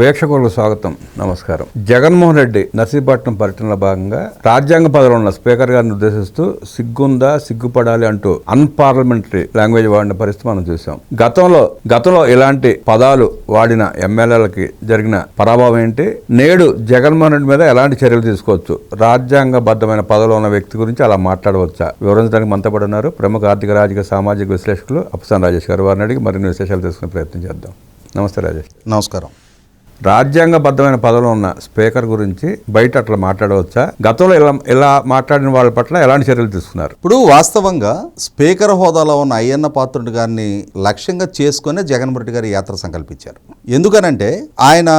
వీక్షకులకు స్వాగతం. నమస్కారం. జగన్మోహన్ రెడ్డి నర్సీపట్నం పర్యటనలో భాగంగా రాజ్యాంగ పదవిలో ఉన్న స్పీకర్ గారిని ఉద్దేశిస్తూ సిగ్గుందా సిగ్గుపడాలి అంటూ అన్పార్లమెంటరీ లాంగ్వేజ్ వాడిన పరిస్థితి మనం చూసాం గతంలో గతంలో ఇలాంటి పదాలు వాడిన ఎమ్మెల్యేలకి జరిగిన పరాభవం ఏంటి? నేడు జగన్మోహన్ రెడ్డి మీద ఎలాంటి చర్యలు తీసుకోవచ్చు? రాజ్యాంగబద్ధమైన పదవిలో ఉన్న వ్యక్తి గురించి అలా మాట్లాడవచ్చా? వివరించడానికి మనతో ఉన్నారు ప్రముఖ ఆర్థిక రాజకీయ సామాజిక విశ్లేషకులు అప్సాన్ రాజేష్ గారు. వారిని అడిగి మరిన్ని విశేషాలు తెలుసుకునే ప్రయత్నం చేద్దాం. నమస్తే రాజేష్. నమస్కారం. రాజ్యాంగబద్ధమైన పదవిలో ఉన్న స్పీకర్ గురించి బయట అట్లా మాట్లాడవచ్చా? గతంలో ఇలా ఇలా మాట్లాడిన వాళ్ళ పట్ల ఎలాంటి చర్యలు తీసుకున్నారు? ఇప్పుడు వాస్తవంగా స్పీకర్ హోదాలో ఉన్న అయ్యన్న పాత్రుడు గారిని లక్ష్యంగా చేసుకునే జగన్మోహన్ రెడ్డి గారి యాత్ర సంకల్పించారు. ఎందుకనంటే ఆయన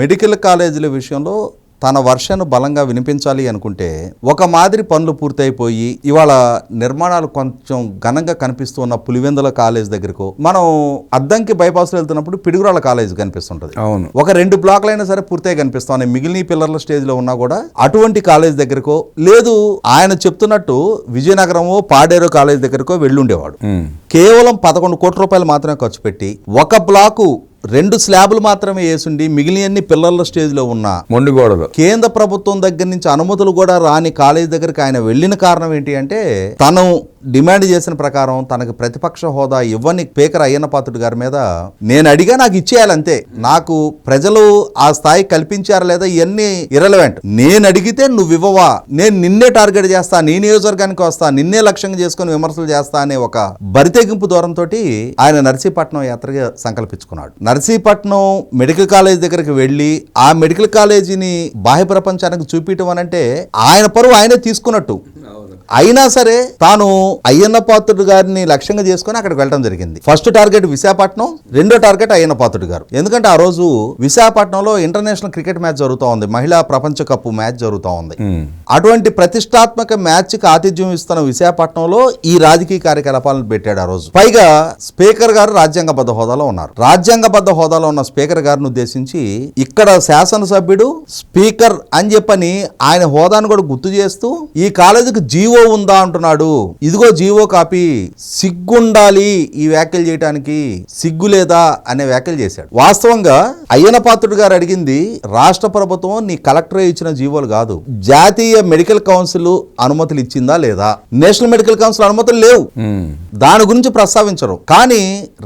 మెడికల్ కాలేజీల విషయంలో తన వర్షను బలంగా వినిపించాలి అనుకుంటే ఒక మాదిరి పనులు పూర్తయిపోయి ఇవాళ నిర్మాణాలు కొంచెం ఘనంగా కనిపిస్తూ ఉన్న పులివెందుల కాలేజ్ దగ్గరకు మనం అద్దంకి బైపాస్లో వెళ్తున్నప్పుడు పిడుగురాల కాలేజ్ కనిపిస్తుంటది. అవును. ఒక రెండు బ్లాక్లు అయినా సరే పూర్తిగా కనిపిస్తా ఉన్నాయి. మిగిలిన పిల్లర్ల స్టేజ్లో ఉన్నా కూడా అటువంటి కాలేజ్ దగ్గరకో లేదు ఆయన చెప్తున్నట్టు విజయనగరమో పాడేరు కాలేజ్ దగ్గరకో వెళ్ళుండేవాడు. కేవలం పదకొండు కోట్ల రూపాయలు మాత్రమే ఖర్చు పెట్టి ఒక బ్లాకు రెండు స్లాబులు మాత్రమే వేసుండి మిగిలిన పిల్లర్ల స్టేజ్లో ఉన్న మొండి గోడలు. కేంద్ర ప్రభుత్వం దగ్గర నుంచి అనుమతులు కూడా రాని కాలేజ్ దగ్గరికి ఆయన వెళ్ళిన కారణం ఏంటి అంటే తను డిమాండ్ చేసిన ప్రకారం తనకు ప్రతిపక్ష హోదా ఇవ్వని స్పీకర్ అయ్యన్న పాత్రుడు గారి మీద నేను అడిగా నాకు ఇచ్చేయాలి అంతే నాకు ప్రజలు ఆ స్థాయి కల్పించారా లేదా ఇవన్నీ ఇరలవెంట్ నేను అడిగితే నువ్వు ఇవ్వవా? నేను నిన్నే టార్గెట్ చేస్తా నీ నియోజకవర్గానికి వస్తా నిన్నే లక్ష్యంగా చేసుకుని విమర్శలు చేస్తా అనే ఒక బరితెగింపు దూరంతో ఆయన నర్సీపట్నం యాత్రగా సంకల్పించుకున్నాడు. నర్సీపట్నం మెడికల్ కాలేజ్ దగ్గరికి వెళ్ళి ఆ మెడికల్ కాలేజీని బాహ్య ప్రపంచానికి చూపించడం అనంటే ఆయన పరువు ఆయనే తీసుకున్నట్టు. అయినా సరే తాను అయ్యన్న పాత్రుడు గారిని లక్ష్యంగా చేసుకుని అక్కడికి వెళ్ళడం జరిగింది. ఫస్ట్ టార్గెట్ విశాఖపట్నం రెండో టార్గెట్ అయ్యన్న పాత్రుడు గారు. ఎందుకంటే ఆ రోజు విశాఖపట్నంలో ఇంటర్నేషనల్ క్రికెట్ మ్యాచ్ జరుగుతూ ఉంది. మహిళా ప్రపంచ కప్ మ్యాచ్ జరుగుతూ ఉంది. అటువంటి ప్రతిష్టాత్మక మ్యాచ్కి ఆతిథ్యం ఇస్తున్న విశాఖపట్నంలో ఈ రాజకీయ కార్యకలాపాలను పెట్టాడు ఆ రోజు. పైగా స్పీకర్ గారు రాజ్యాంగబద్ధ హోదాలో ఉన్నారు. రాజ్యాంగబద్ధ హోదాలో ఉన్న స్పీకర్ గారిని ఉద్దేశించి ఇక్కడ శాసనసభ్యుడు స్పీకర్ అని చెప్పని ఆయన హోదాను కూడా గుర్తు చేస్తూ ఈ కాలేజీకి జీవో ఉందా అంటున్నాడు. ఇదిగో జీవో కాపీ సిగ్గుండాలి ఈ వ్యాఖ్యలు చేయడానికి సిగ్గు లేదా అనే వ్యాఖ్యలు చేశాడు. వాస్తవంగా అయ్యన పాత్రుడు గారు అడిగింది రాష్ట్ర ప్రభుత్వం నీ కలెక్టరే ఇచ్చిన జీవోలు కాదు జాతీయ మెడికల్ కౌన్సిల్ అనుమతులు ఇచ్చిందా లేదా? నేషనల్ మెడికల్ కౌన్సిల్ అనుమతులు లేవు. దాని గురించి ప్రస్తావించరు. కానీ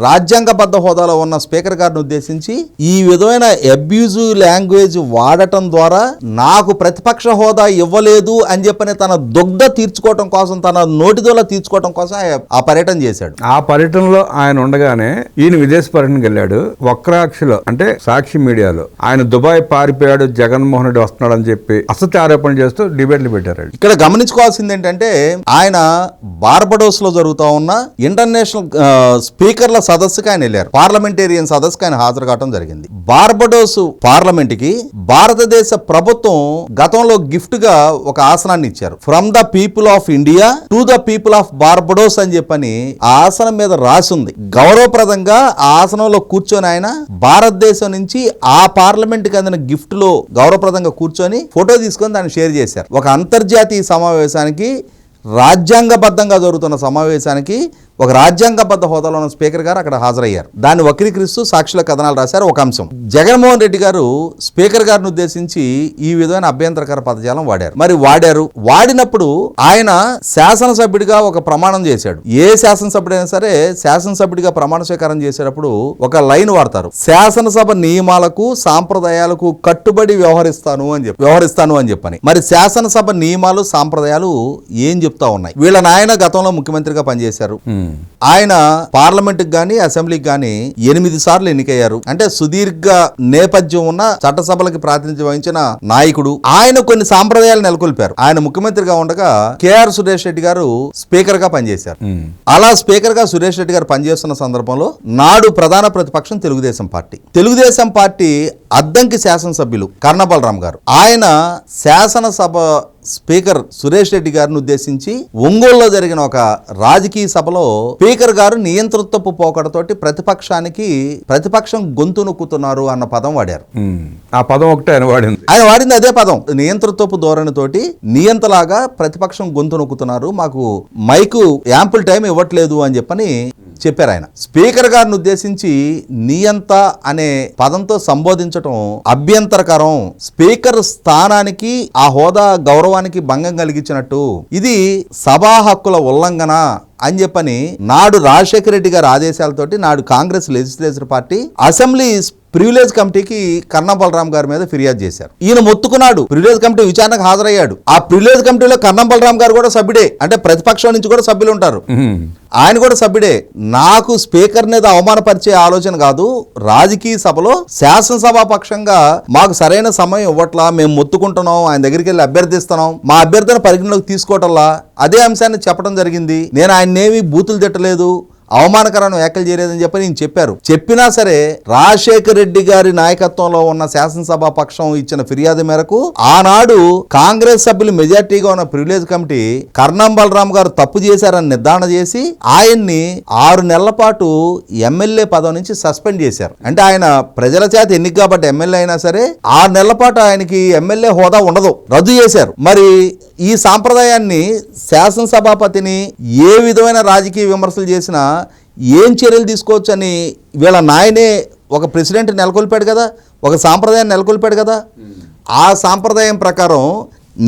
రాజ్యాంగబద్ధ హోదాలో ఉన్న స్పీకర్ గారిని ఉద్దేశించి ఈ విధమైన అబ్యూజ్ లాంగ్వేజ్ వాడటం ద్వారా నాకు ప్రతిపక్ష హోదా ఇవ్వలేదు అని చెప్పని తన దుగ్ధ తీర్చుకోవటం కోసం తన నోటిదోల తీర్చుకోవటం కోసం ఆ- పర్యటన చేశాడు. ఆ పర్యటనలో ఆయన ఉండగానే ఈయన విదేశ పర్యటనకి వెళ్ళాడు. వక్రాక్షిలో అంటే సాక్షి మీడియాలో ఆయన దుబాయ్ పారిపోయాడు జగన్మోహన్ రెడ్డి వస్తున్నాడు అని చెప్పి అసత్య ఆరోపణలు చేస్తూ డిబేట్లు పెట్టారు ఇక్కడ గమనించుకోవాల్సింది ఏంటంటే ఆయన బార్బడోస్లో జరుగుతా ఉన్న ఇంటర్నేషనల్ స్పీకర్ల సదస్సుకి ఆయన వెళ్ళారు. పార్లమెంటేరియన్ సదస్సుకి ఆయన హాజరు కావడం జరిగింది. బార్బడోస్ పార్లమెంట్కి భారతదేశ ప్రభుత్వం గతంలో గిఫ్ట్గా ఒక ఆసనాన్ని ఇచ్చారు. From the people of India to the people of Barbados అని చెప్పని ఆసనం మీద రాసింది. గౌరవప్రదంగా ఆ ఆసనంలో కూర్చొని ఆయన భారతదేశం నుంచి ఆ పార్లమెంట్కి అందిన గిఫ్ట్లో గౌరవప్రదంగా కూర్చొని ఫోటో తీసుకొని దాన్ని షేర్ చేశారు. ఒక అంతర్జాతీయ సమావేశానికి రాజ్యాంగబద్ధంగా జరుగుతున్న సమావేశానికి ఒక రాజ్యాంగబద్ధ హోదాలో ఉన్న స్పీకర్ గారు అక్కడ హాజరయ్యారు. దాన్ని వక్రీకరిస్తూ సాక్షుల కథనాలు రాశారు. ఒక అంశం. జగన్మోహన్ రెడ్డి గారు స్పీకర్ గారిని ఉద్దేశించి ఈ విధమైన అభ్యంతరకర పదజాలం వాడారు. మరి వాడారు? వాడినప్పుడు ఆయన శాసనసభ్యుడిగా ఒక ప్రమాణం చేశాడు. ఏ శాసనసభ్యుడైనా సరే శాసనసభ్యుడిగా ప్రమాణ స్వీకారం చేసేటప్పుడు ఒక లైన్ వాడతారు. శాసనసభ నియమాలకు సాంప్రదాయాలకు కట్టుబడి వ్యవహరిస్తాను అని చెప్పి వ్యవహరిస్తాను అని చెప్పని. మరి శాసనసభ నియమాలు సాంప్రదాయాలు ఏం చెప్తా ఉన్నాయి? వీళ్ళ నాయన గతంలో ముఖ్యమంత్రిగా పనిచేశారు. ఆయన పార్లమెంట్ గాని అసెంబ్లీకి గాని ఎనిమిది సార్లు ఎన్నికయ్యారు. అంటే సుదీర్ఘ నేపథ్యం ఉన్న చట్టసభలకు ప్రాతినిధ్యం వహించిన నాయకుడు. ఆయన కొన్ని సాంప్రదాయాలు నెలకొల్పారు. ఆయన ముఖ్యమంత్రిగా ఉండగా కేఆర్ సురేష్ రెడ్డి గారు స్పీకర్గా పనిచేశారు. అలా స్పీకర్గా సురేష్ రెడ్డి గారు పనిచేస్తున్న సందర్భంలో నాడు ప్రధాన ప్రతిపక్షం తెలుగుదేశం పార్టీ. తెలుగుదేశం పార్టీ అద్దంకి శాసనసభ్యులు కర్ణబలరాం గారు. ఆయన శాసనసభ స్పీకర్ సురేష్ రెడ్డి గారిని ఉద్దేశించి ఒంగోలులో జరిగిన ఒక రాజకీయ సభలో స్పీకర్ గారు నియంతృత్వపు పోకడతోటి ప్రతిపక్షానికి ప్రతిపక్షం గొంతు నొక్కుతున్నారు అన్న పదం వాడారు. ఆ పదం ఒకటే ఆయన వాడింది. ఆయన వాడింది అదే పదం. నియంతృత్వపు ధోరణితోటి నియంతలాగా ప్రతిపక్షం గొంతు నొక్కుతున్నారు. మాకు మైకు యాంపుల్ టైం ఇవ్వట్లేదు అని చెప్పని చెప్పారు ఆయన. స్పీకర్ గారిని ఉద్దేశించి నియంత అనే పదంతో సంబోధించటం అభ్యంతరకరం. స్పీకర్ స్థానానికి ఆ హోదా గౌరవానికి భంగం కలిగించినట్టు. ఇది సభా హక్కుల ఉల్లంఘన. అని చెప్పని నాడు రాజశేఖర రెడ్డి గారి ఆదేశాలతోటి నాడు Congress legislature party assembly privilege కమిటీకి కన్నా బలరాం గారి మీద ఫిర్యాదు చేశారు. ఈయన మొత్తుకున్నాడు. ప్రివిలేజ్ కమిటీ విచారణకు హాజరయ్యాడు. ఆ ప్రివిలేజ్ కమిటీలో కన్నా బలరాం గారు కూడా సభ్యుడే. అంటే ప్రతిపక్షం నుంచి కూడా సభ్యులు ఉంటారు. ఆయన కూడా సభ్యుడే. నాకు స్పీకర్ మీద అవమానపరిచే ఆలోచన కాదు. రాజకీయ సభలో శాసనసభా పక్షంగా మాకు సరైన సమయం ఇవ్వట్లా. మేము మొత్తుకుంటున్నాం. ఆయన దగ్గరికి వెళ్ళి అభ్యర్థిస్తున్నాం. మా అభ్యర్థన పరిగణలోకి తీసుకోవటంలా. అదే అంశాన్ని చెప్పడం జరిగింది. నేను ఆయన ఆయన్నేమి బూతులు తిట్టలేదు. అవమానకరమైన వ్యాఖ్యలు చేయలేదని చెప్పి నేను చెప్పారు. చెప్పినా సరే రాజశేఖర్ రెడ్డి గారి నాయకత్వంలో ఉన్న శాసనసభ పక్షం ఇచ్చిన ఫిర్యాదు మేరకు ఆనాడు కాంగ్రెస్ సభ్యులు మెజార్టీగా ఉన్న ప్రివిలేజ్ కమిటీ కర్ణం బలరాం గారు తప్పు చేశారని నిర్ధారణ చేసి ఆయన్ని ఆరు నెలల పాటు ఎమ్మెల్యే పదవి నుంచి సస్పెండ్ చేశారు. అంటే ఆయన ప్రజల చేత ఎన్నిక కాబట్టి ఎమ్మెల్యే అయినా సరే ఆరు నెలల పాటు ఆయనకి ఎమ్మెల్యే హోదా ఉండదు. రద్దు చేశారు. మరి ఈ సాంప్రదాయాన్ని శాసనసభాపతిని ఏ విధమైన రాజకీయ విమర్శలు చేసినా ఏం చర్యలు తీసుకోవచ్చని వీళ్ళ నాయనే ఒక ప్రెసిడెంట్ నెలకొల్పాడు కదా ఒక సాంప్రదాయాన్ని నెలకొల్పాడు కదా. ఆ సాంప్రదాయం ప్రకారం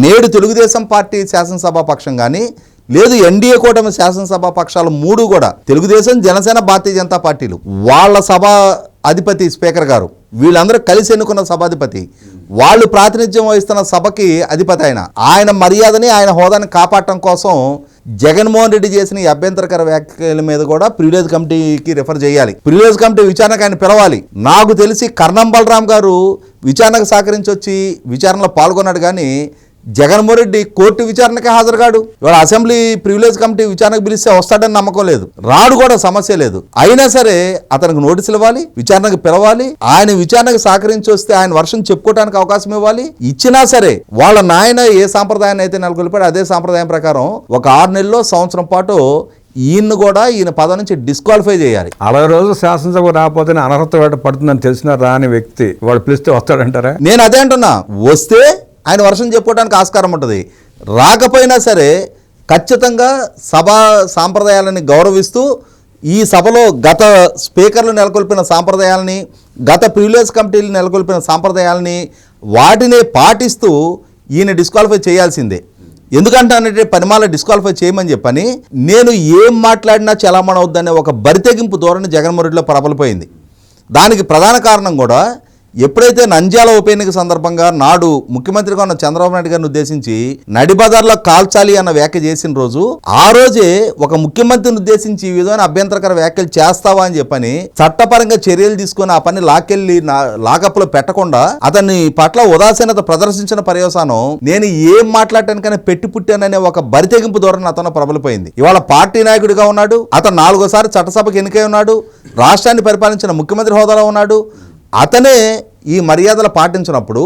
నేడు తెలుగుదేశం పార్టీ శాసనసభా పక్షం కానీ లేదు ఎన్డీఏ కూటమి శాసనసభా పక్షాలు మూడు కూడా తెలుగుదేశం జనసేన భారతీయ జనతా పార్టీలు. వాళ్ళ సభా అధిపతి స్పీకర్ గారు వీళ్ళందరూ కలిసి ఎన్నుకున్న సభాధిపతి. వాళ్ళు ప్రాతినిధ్యం వహిస్తున్న సభకి అధిపతి ఆయన. ఆయన మర్యాదని ఆయన హోదాని కాపాడటం కోసం జగన్మోహన్ రెడ్డి చేసిన ఈ అభ్యంతరకర వ్యాఖ్యల మీద కూడా ప్రివిలేజ్ కమిటీకి రిఫర్ చేయాలి. ప్రివిలేజ్ కమిటీ విచారణకు ఆయన పిలవాలి. నాకు తెలిసి కర్ణం బలరాం గారు విచారణకు సహకరించి వచ్చి విచారణలో పాల్గొన్నాడు కానీ జగన్మోహన్ రెడ్డి కోర్టు విచారణకే హాజరుగాడు. ఇవాళ అసెంబ్లీ ప్రివిలేజ్ కమిటీ విచారణకు పిలిస్తే వస్తాడని నమ్మకం లేదు. రాడు కూడా సమస్య లేదు. అయినా సరే అతనికి నోటీసులు ఇవ్వాలి విచారణకు పిలవాలి ఆయన విచారణకు సహకరించి వస్తే ఆయన వర్షం చెప్పుకోవడానికి అవకాశం ఇవ్వాలి. ఇచ్చినా సరే వాళ్ళ నాయన ఏ సాంప్రదాయాన్ని అయితే నెలకొల్పాడో అదే సాంప్రదాయం ప్రకారం ఒక ఆరు నెలల్లో సంవత్సరం పాటు ఈయన్ను కూడా ఈయన పదవి నుంచి డిస్క్వాలిఫై చేయాలి. అరవై రోజులు శాసనసభ రాకపోతేనే అనర్హత పడుతుందని తెలిసిన రాని వ్యక్తి వాడు పిలిస్తే వస్తాడంటారా? నేను అదే అంటున్నా. వస్తే ఆయన వర్షం చెప్పుకోవడానికి ఆస్కారం ఉంటుంది. రాకపోయినా సరే ఖచ్చితంగా సభా సాంప్రదాయాలని గౌరవిస్తూ ఈ సభలో గత స్పీకర్లు నెలకొల్పిన సాంప్రదాయాలని గత ప్రివిలేజ్ కమిటీలు నెలకొల్పిన సాంప్రదాయాలని వాటిని పాటిస్తూ ఈయన డిస్క్వాలిఫై చేయాల్సిందే. ఎందుకంటే పనిమాల డిస్క్వాలిఫై చేయమని చెప్పని నేను ఏం మాట్లాడినా చలామణి అవుద్దనే ఒక బరితెగింపు ధోరణి జగన్మోహన్ రెడ్డిలో ప్రబలిపోయింది దానికి ప్రధాన కారణం కూడా ఎప్పుడైతే నంద్యాల ఉప ఎన్నిక సందర్భంగా నాడు ముఖ్యమంత్రిగా ఉన్న చంద్రబాబు నాయుడు గారిని ఉద్దేశించి నడిబజార్లో కాల్చాలి అన్న వ్యాఖ్య చేసిన రోజు ఆ రోజే ఒక ముఖ్యమంత్రిని ఉద్దేశించి ఈ విధమైన అభ్యంతరకర వ్యాఖ్యలు చేస్తావా అని చెప్పని చట్టపరంగా చర్యలు తీసుకొని ఆ పని లాకెళ్ళి లాకప్లో పెట్టకుండా అతన్ని పట్ల ఉదాసీనత ప్రదర్శించిన పర్యవసానం నేను ఏం మాట్లాడటానికైనా పెట్టి పుట్టాననే ఒక బరితెగింపు ధోరణి అతను ప్రబలిపోయింది. ఇవాళ పార్టీ నాయకుడిగా ఉన్నాడు అతను నాలుగోసారి చట్టసభకు ఎన్నికై ఉన్నాడు రాష్ట్రాన్ని పరిపాలించిన ముఖ్యమంత్రి హోదాలో ఉన్నాడు అతనే ఈ మర్యాదలు పాటించినప్పుడు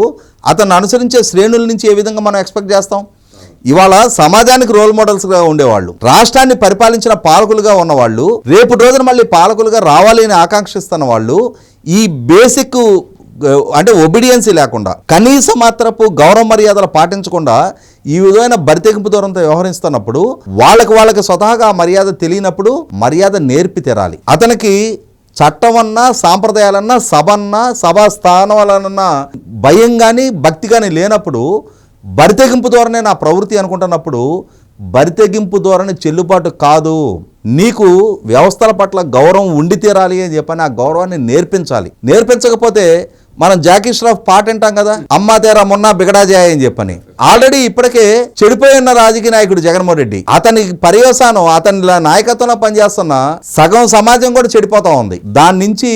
అతను అనుసరించే శ్రేణుల నుంచి ఏ విధంగా మనం ఎక్స్పెక్ట్ చేస్తాం? ఇవాళ సమాజానికి రోల్ మోడల్స్గా ఉండేవాళ్ళు రాష్ట్రాన్ని పరిపాలించిన పాలకులుగా ఉన్నవాళ్ళు రేపు రోజున మళ్ళీ పాలకులుగా రావాలి అని ఆకాంక్షిస్తున్న వాళ్ళు ఈ బేసిక్ అంటే ఒబీడియన్సీ లేకుండా కనీస మాత్రపు గౌరవ మర్యాదలు పాటించకుండా ఈ విధమైన బరితెగింపు దూరంతో వ్యవహరిస్తున్నప్పుడు వాళ్ళకి వాళ్ళకి స్వతహాగా ఆ మర్యాద తెలియనప్పుడు మర్యాద నేర్పి తెరాలి. అతనికి చట్టమన్నా సాంప్రదాయాలన్నా సభన్నా సభా స్థానాలన్నా భయం కానీ భక్తి కానీ లేనప్పుడు బరితెగింపు ద్వారానే నా ప్రవృత్తి అనుకుంటున్నప్పుడు బరితెగింపు ధోరణి చెల్లుబాటు కాదు. నీకు వ్యవస్థల పట్ల గౌరవం ఉండి తీరాలి అని చెప్పని ఆ గౌరవాన్ని నేర్పించాలి. నేర్పించకపోతే మనం జాకీ ష్రాఫ్ పాట వింటాం కదా అమ్మా తేరా మొన్న బిగడాజాయ అని చెప్పని. ఆల్రెడీ ఇప్పటికే చెడిపోయి ఉన్న రాజకీయ నాయకుడు జగన్మోహన్ రెడ్డి అతని పర్యవసానం అతని నాయకత్వంలో పనిచేస్తున్న సగం సమాజం కూడా చెడిపోతా ఉంది. దాని నుంచి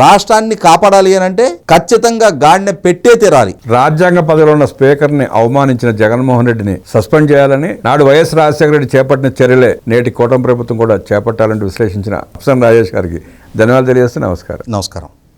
రాష్ట్రాన్ని కాపాడాలి అని అంటే ఖచ్చితంగా గాడిని పెట్టే తీరాలి. రాజ్యాంగ పదవిలో ఉన్న స్పీకర్ని అవమానించిన జగన్మోహన్ రెడ్డిని సస్పెండ్ చేయాలని నాడు వైఎస్ రాజశేఖర రెడ్డి చేపట్టిన చర్యలే నేటి కూటమి ప్రభుత్వం కూడా చేపట్టాలంటూ విశ్లేషించిన అప్సన్ రాజేష్ గారికి. ధన్యవాదాలు తెలియజేస్తూ నమస్కారం. నమస్కారం.